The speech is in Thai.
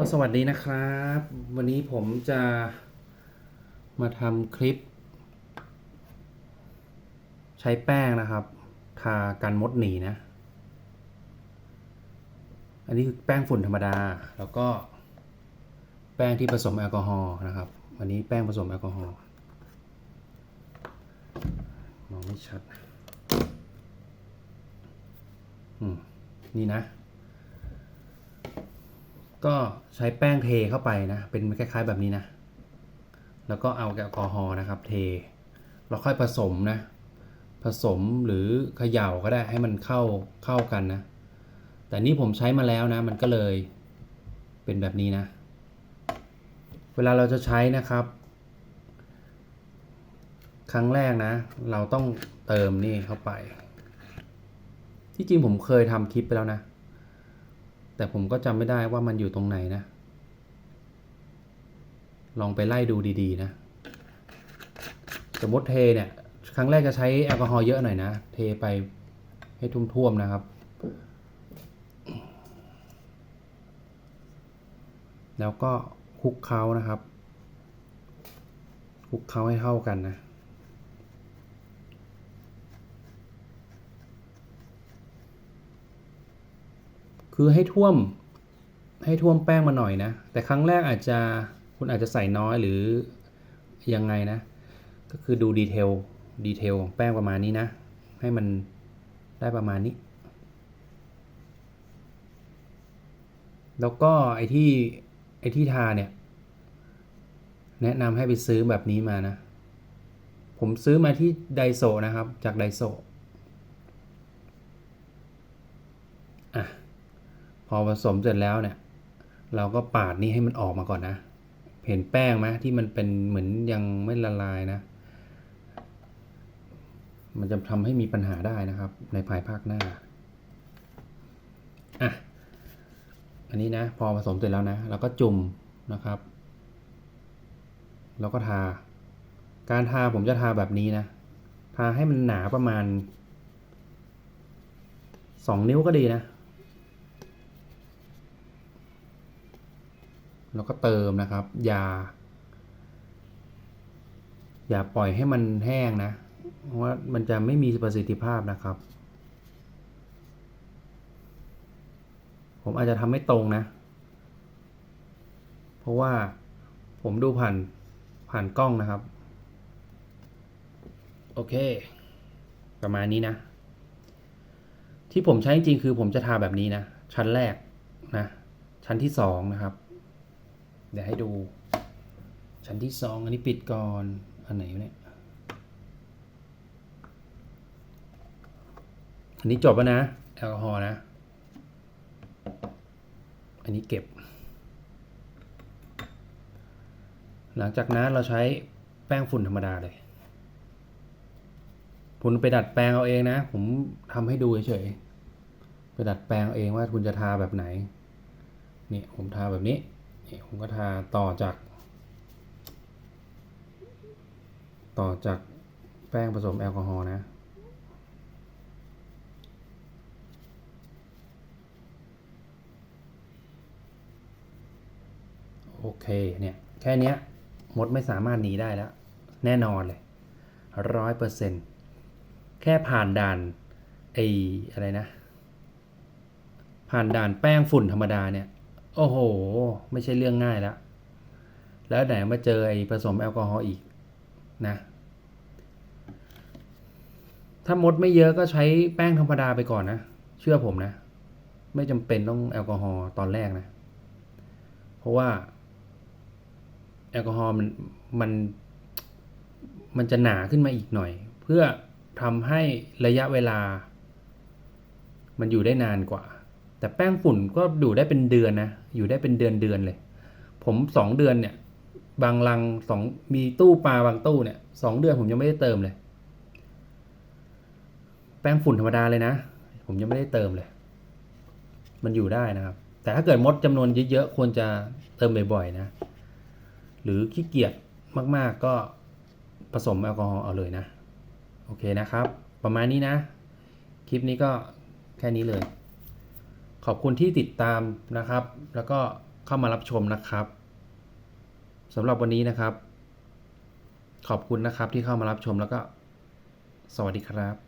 ก็สวัสดีนะครับ วันนี้ผมจะมาทำคลิป ใช้แป้งนะครับ ทากันมดหนีนะ อันนี้คือแป้งฝุ่นธรรมดา แล้วก็ แป้งที่ผสมแอลกอฮอล์นะครับวันนี้แป้งผสมแอลกอฮอล์มองไม่ชัด อืม นี่นะ ก็ใช้แป้งเทเข้าไปนะ เป็นคล้ายๆแบบนี้นะ แล้วก็เอาแอลกอฮอล์นะครับ เท แล้วค่อยผสมนะ ผสมหรือเขย่าก็ได้ให้มันเข้าเข้ากันนะ แต่นี่ผมใช้มาแล้วนะ มันก็เลยเป็นแบบนี้นะ เวลาเราจะใช้นะครับ ครั้งแรกนะ เราต้องเติมนี่เข้าไป ที่จริงผมเคยทำคลิปไปแล้วนะ แต่ผมก็จำไม่ได้ว่ามันอยู่ตรงไหนนะ ลองไปไล่ดูดีๆนะ สมมติเทเนี่ย ครั้งแรกจะใช้แอลกอฮอล์เยอะหน่อยนะ เทไปให้ท่วมๆนะครับ แล้วก็คลุกเคล้านะครับคลุกเคล้าให้เท่ากันนะ คือให้ท่วมให้ท่วมแป้งมาหน่อยนะ แต่ครั้งแรกอาจจะคุณอาจจะใส่น้อยหรือยังไงนะ ก็คือดูดีเทลดีเทลของแป้งประมาณนี้นะ ให้มันได้ประมาณนี้ แล้วก็ไอที่ไอที่ทาเนี่ย แนะนำให้ไปซื้อแบบนี้มานะ ผมซื้อมาที่ไดโซนะครับ จากไดโซอะ พอผสมเสร็จแล้วเนี่ย เราก็ปาดนี่ให้มันออกมาก่อนนะ เห็นแป้งไหมที่มันเป็นเหมือนยังไม่ละลายนะ มันจะทำให้มีปัญหาได้นะครับ ในภายภาคหน้าอะอันนี้นะ พอผสมเสร็จแล้วนะเราก็จุ่มนะครับ แล้วก็ทา การทาผมจะทาแบบนี้นะ ทาให้มันหนาประมาณสองนิ้วก็ดีนะ แล้วก็เติมนะครับ อย่า อย่าปล่อยให้มันแห้งนะ เพราะว่ามันจะไม่มีประสิทธิภาพนะครับ ผมอาจจะทำไม่ตรงนะ เพราะว่าผมดูผ่านผ่านกล้องนะครับ โอเค ประมาณนี้นะ ที่ผมใช้จริงคือผมจะทาแบบนี้นะ ชั้นแรกนะ ชั้นที่สองนะครับ เดี๋ยวให้ดู ชั้นที่สองอันนี้ปิดก่อน อันไหนเนี่ย อันนี้จบแล้วนะ แอลกอฮอล์นะ อันนี้เก็บ หลังจากนั้นเราใช้แป้งฝุ่นธรรมดาเลยคุณไปดัดแปลงเอาเองนะ ผมทำให้ดูเฉยๆไปดัดแปลงเอาเองว่าคุณจะทาแบบไหน นี่ผมทาแบบนี้ นี่ผมก็ทาต่อจาก ต่อจากแป้งผสมแอลกอฮอล์นะโอเคเนี่ย แค่เนี้ยมดไม่สามารถหนีได้แล้ว แน่นอนเลยร้อยเปอร์เซ็นแค่ผ่านด่านไออะไรนะ ผ่านด่านแป้งฝุ่นธรรมดาเนี่ย โอ้โห ไม่ใช่เรื่องง่ายแล้ว แล้วไหนมาเจอไอ้ผสมแอลกอฮอล์อีกนะ ถ้ามดไม่เยอะก็ใช้แป้งธรรมดาไปก่อนนะ เชื่อผมนะ ไม่จำเป็นต้องแอลกอฮอล์ตอนแรกนะ เพราะว่า แอลกอฮอล์มันมันมันจะหนาขึ้นมาอีกหน่อย เพื่อทำให้ระยะเวลา มันอยู่ได้นานกว่า แต่แป้งฝุ่นก็อยู่ได้เป็นเดือนนะ อยู่ได้เป็นเดือนเดือนเลย ผมสองเดือนเนี่ย บางลังสองมีตู้ปลาบางตู้เนี่ยสองเดือนผมยังไม่ได้เติมเลย แป้งฝุ่นธรรมดาเลยนะ ผมยังไม่ได้เติมเลย มันอยู่ได้นะครับ แต่ถ้าเกิดมดจำนวนเยอะๆควรจะเติมบ่อยๆนะ หรือขี้เกียจมากๆก็ผสมแอลกอฮอล์เอาเลยนะ โอเคนะครับ ประมาณนี้นะ คลิปนี้ก็แค่นี้เลย ขอบคุณที่ติดตามนะครับ แล้วก็เข้ามารับชมนะครับสำหรับวันนี้นะครับ ขอบคุณนะครับที่เข้ามารับชมแล้วก็ สวัสดีครับ